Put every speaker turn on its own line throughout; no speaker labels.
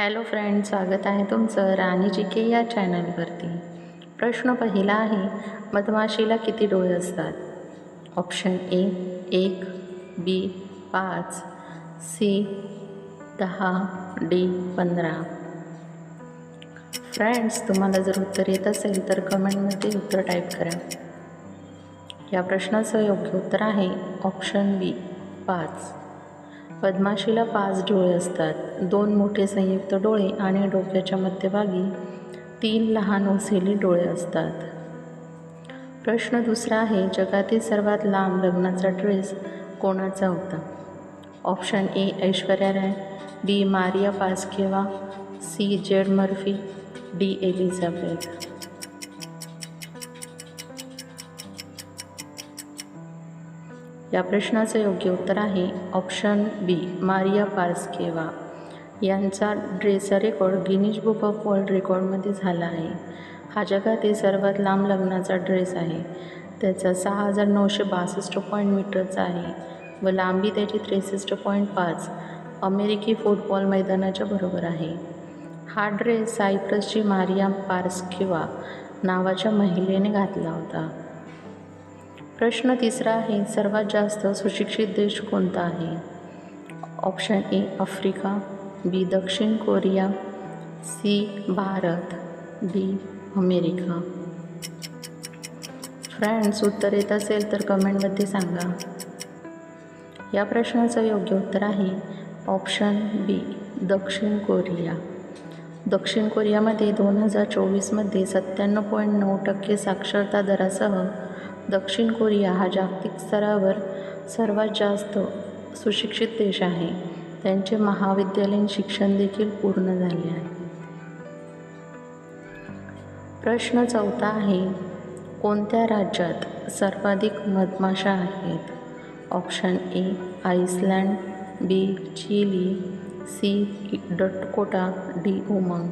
Hello friend स्वागत आहे तुमचं राणी जी के या चॅनलवरती. प्रश्न पहिला आहे मधमाशीला किती डोळे असतात? ऑप्शन ए एक बी पाच सी दहा डी पंधरा. फ्रेंड्स तुम्हाला जर उत्तर येत असेल तर कमेंटमध्ये उत्तर टाईप करा. या प्रश्नाचं योग्य उत्तर आहे ऑप्शन बी पाच. पद्माशीला पाच डोळे असतात. दोन मोठे संयुक्त डोळे आणि डोक्याच्या मध्यभागी तीन लहान ओसेली डोळे असतात. प्रश्न दुसरा आहे जगातील सर्वात लांब लग्नाचा ड्रेस कोणाचा होता? Option A Aishwarya Rai B Maria Paskeva C Jade Murphy D Elizabeth. या प्रश्नाचं योग्य उत्तर आहे ऑप्शन बी मारिया पार्स्केवा. यांचा ड्रेसचा record Guinness book of world रेकॉर्डमध्ये झाला आहे. हा जगातील सर्वात लांब लग्नाचा ड्रेस आहे. त्याचा सहा हजार नऊशे बासष्ट पॉईंट मीटरचा आहे व लांबी त्याची त्रेसष्ट पॉईंट पाच. अमेरिकी फुटबॉल मैदानाच्या बरोबर आहे. हा ड्रेस सायप्रसची मारिया पार्स्केवा नावाच्या महिलेने घातला होता. प्रश्न तिसरा आहे सर्वात जास्त सुशिक्षित देश कोणता आहे? ऑप्शन ए आफ्रिका. बी दक्षिण Korea. C Bharat. D America. Friends उत्तर येत असेल तर कमेंटमध्ये सांगा. या प्रश्नाचं योग्य उत्तर आहे ऑप्शन बी दक्षिण कोरिया. दक्षिण कोरियामध्ये दोन हजार चोवीसमध्ये सत्त्याण्णव पॉईंट नऊ टक्के साक्षरता दरासह दक्षिण कोरिया हा जागतिक स्तरावर सर्वात जास्त सुशिक्षित देश आहे. त्यांचे महाविद्यालयीन शिक्षण देखील पूर्ण झाले आहे. प्रश्न चौथा आहे कोणत्या राज्यात सर्वाधिक मधमाशा आहेत? Option A Iceland B Chile C Dakota D Umang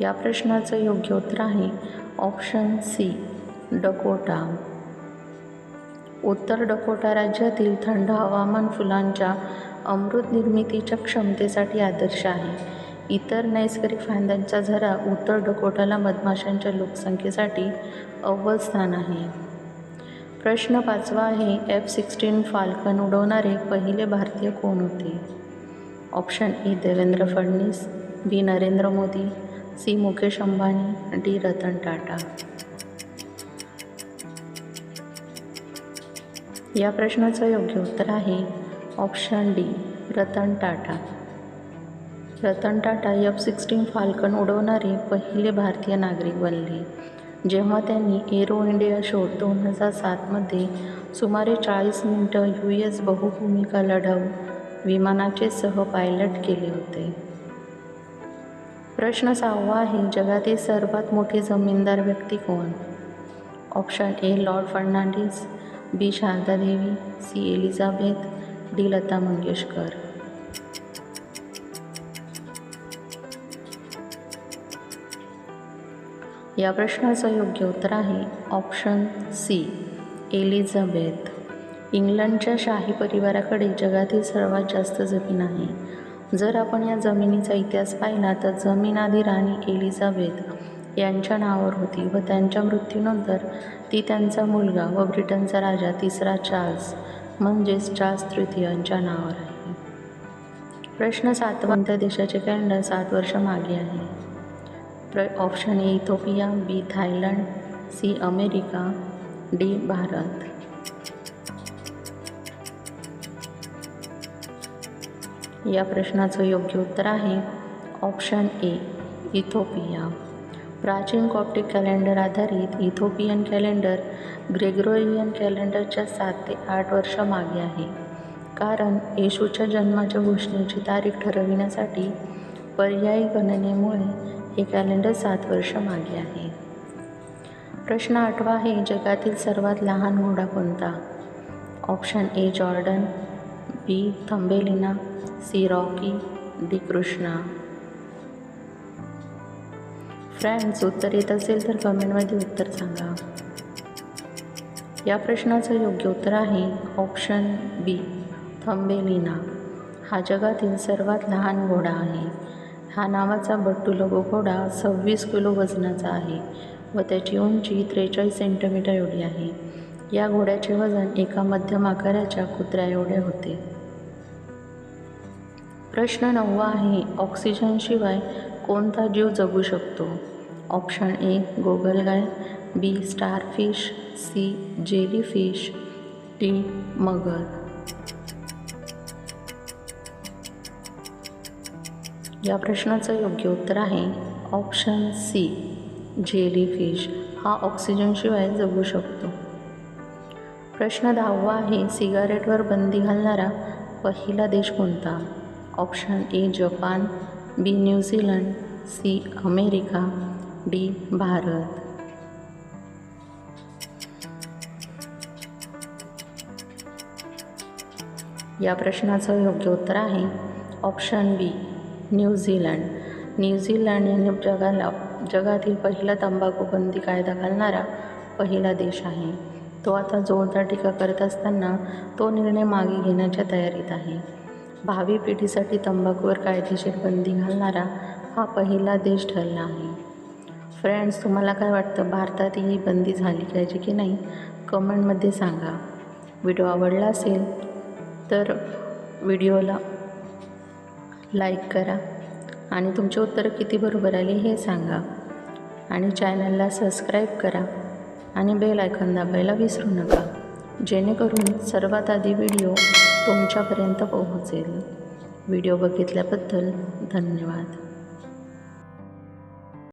या प्रश्नाचं योग्य उत्तर आहे ऑप्शन सी डकोटा. उत्तर डकोटा राज्यातील थंड हवामान फुलांच्या अमृत निर्मितीच्या क्षमतेसाठी आदर्श आहे. इतर नैसर्गिक फांद्यांचा झरा उत्तर डकोटाला मधमाशांच्या लोकसंख्येसाठी अव्वल स्थान आहे. प्रश्न पाचवा आहे एफ सिक्स्टीन फाल्कन उडवणारे पहिले भारतीय कोण होते? Option A Devendra Fadnavis B Narendra Modi C Mukesh Ambani D Ratan Tata. या प्रश्नाचं योग्य उत्तर आहे option D Ratan Tata. Ratan Tata F sixteen Falcon उडवणारे पहिले भारतीय नागरिक बनले. जेव्हा त्यांनी एरो इंडिया शो दोन हजार सातमध्ये सुमारे चाळीस मिनटं यू एस बहुभूमिका लढवून विमानाचे सह पायलट केले होते. प्रश्न सहावा आहे जगातील सर्वात मोठी जमीनदार व्यक्ती कोण? Option A lord Fernandes B Sharada Devi C Elizabeth D Lata Mangeshkar. या प्रश्नाचं योग्य उत्तर आहे ऑप्शन सी एलिझाबेथ इंग्लंडच्या शाही परिवाराकडे जगातील सर्वात जास्त जमीन आहे. जर आपण या जमिनीचा इतिहास पाहिला तर जमीन आधी राणी एलिझाबेथ यांच्या नावावर होती व त्यांच्या मृत्यूनंतर ती त्यांचा मुलगा व ब्रिटनचा राजा तिसरा चार्ल्स म्हणजेच चार्ल्स तृतीय यांच्या नावावर आहे. प्रश्न सातवंत्या देशाचे कॅलेंडर सात वर्ष मागे आहे? प्र option A Ethiopia B Thailand C America D Bharat. या प्रश्नाचं योग्य उत्तर आहे. Option A Ethiopia. प्राचीन कॉप्टिक कॅलेंडर आधारित इथोपियन कॅलेंडर ग्रेग्रोरियन कॅलेंडरच्या सात ते आठ वर्ष मागे आहे. कारण येशूच्या जन्माच्या घोषणेची तारीख ठरविण्यासाठी पर्यायी गणनेमुळे हे कॅलेंडर सात वर्ष मागे आहे. प्रश्न आठवा आहे जगातील सर्वात लहान घोडा कोणता? Option A Jordan. B Thumbelina C Rocky D Krishna. Friends उत्तर येत असेल तर कमेंटमध्ये उत्तर सांगा. या प्रश्नाचं योग्य उत्तर आहे ऑप्शन बी थंबेलिना हा जगातील सर्वात लहान घोडा आहे. हा नावाचा बट्टू लघु घोडा सव्वीस किलो वजनाचा आहे व त्याची उंची त्रेचाळीस सेंटीमीटर एवढी आहे. या घोड्याचे वजन एका मध्यम आकाराच्या कुत्र्या एवढे होते. प्रश्न नववा आहे ऑक्सिजनशिवाय कोणता जीव जगू शकतो? ऑप्शन ए गोगलगाय B starfish C jellyfish D मगर या प्रश्नाचं योग्य उत्तर आहे ऑप्शन सी जेलीफिश हा ऑक्सिजनशिवाय जगू शकतो. प्रश्न दहावा आहे. सिगारेटवर बंदी घालणारा पहिला देश कोणता? Option A Japan B New Zealand C America D Bharat. या प्रश्नाचं योग्य उत्तर आहे. ऑप्शन बी न्यूझीलंड न्यूझीलंड याने जगाला जगातील पहिला तंबाखू बंदी कायदा घालणारा पहिला देश आहे. तो आता जोरदार टीका करत असताना तो निर्णय मागे घेण्याच्या तयारीत आहे. भावी पिढीसाठी तंबाखूवर कायदेशीर बंदी घालणारा हा पहिला देश ठरला आहे. फ्रेंड्स तुम्हाला काय वाटतं? भारतात ही बंदी झाली पाहिजे की नाही? कमेंटमध्ये सांगा. व्हिडिओ आवडला असेल तर व्हिडिओला लाईक करा आणि तुमचे उत्तरं किती बरोबर आली हे सांगा. आणि चॅनलला सबस्क्राईब करा. आणि बेल आयकॉन दाबायला विसरू नका जेणेकरून सर्वात आधी व्हिडिओ तुमच्यापर्यंत पोहोचेल. व्हिडिओ बघितल्याबद्दल धन्यवाद.